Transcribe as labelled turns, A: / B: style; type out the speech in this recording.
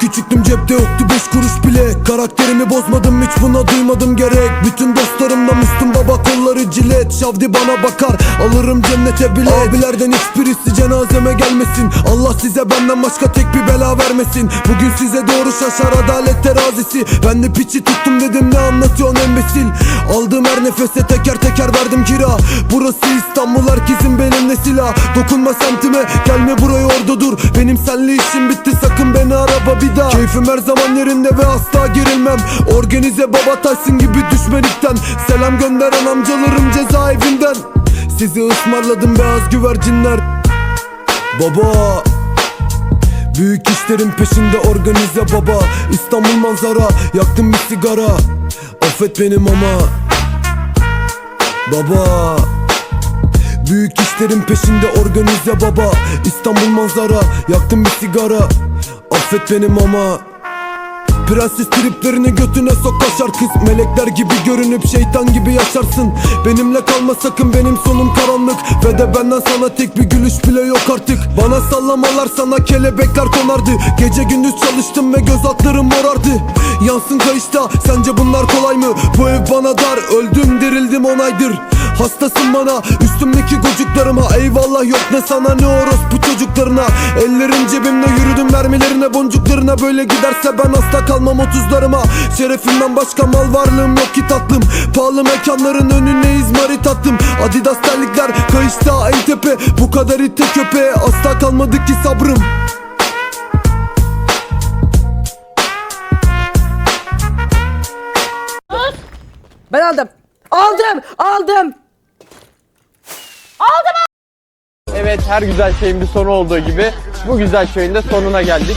A: küçüktüm cepte yoktu beş kuruş bile. Karakterimi bozmadım hiç buna duymadım gerek. Bütün dostlarımla Müslüm baba kolları cilet. Şavdi bana bakar alırım cennete bile Abilerden hiçbirisi cenazeme gelmesin. Allah size benden başka tek bir bela vermesin. Bugün size doğru şaşar adalet terazisi. Ben de piçi tuttum dedim ne anlatıyorsun embesil? Aldığım her nefese teker teker verdim kira. Burası İstanbul herkesin benimle silah Dokunma semtime gelme buraya orada dur. Benim senle işim bitti Keyfim her zaman yerinde ve asla gerilmem Organize baba Tyson gibi düşmelikten. Selam gönderen amcalarım cezaevinden. Sizi ısmarladım beyaz güvercinler. Baba Büyük işlerin peşinde organize baba. İstanbul manzara yaktım bir sigara. Affet benim ama Baba Büyük işlerin peşinde organize baba. İstanbul manzara yaktım bir sigara Affet benim ama Prenses triplerini götüne sok kaşar kız Melekler gibi görünüp şeytan gibi yaşarsın. Benimle kalma sakın benim sonum karanlık. Ve de benden sana tek bir gülüş bile yok artık. Bana sallamalar sana kelebekler konardı. Gece gündüz çalıştım ve göz altlarım morardı. Yansın kayışta sence bunlar kolay mı? Bu ev bana dar. Öldüm dirildim onaydır Hastasın bana. Üstümdeki gocuklarıma Eyvallah yok ne sana ne orospu çocuklarına. Ellerim cebimde yürüdüm mermilerine boncuklarına. Böyle giderse ben hasta kalmam otuzlarıma. Şerefimden başka mal varlığım yok ki tatlım. Pahalı mekanların önüne izmarit attım. Adidas terlikler kayışta en tepe. Bu kadar ite köpeğe asla kalmadı ki sabrım.
B: Ben aldım. Aldım. Aldım.
C: Evet her güzel şeyin bir sonu olduğu gibi bu güzel şeyin de sonuna geldik.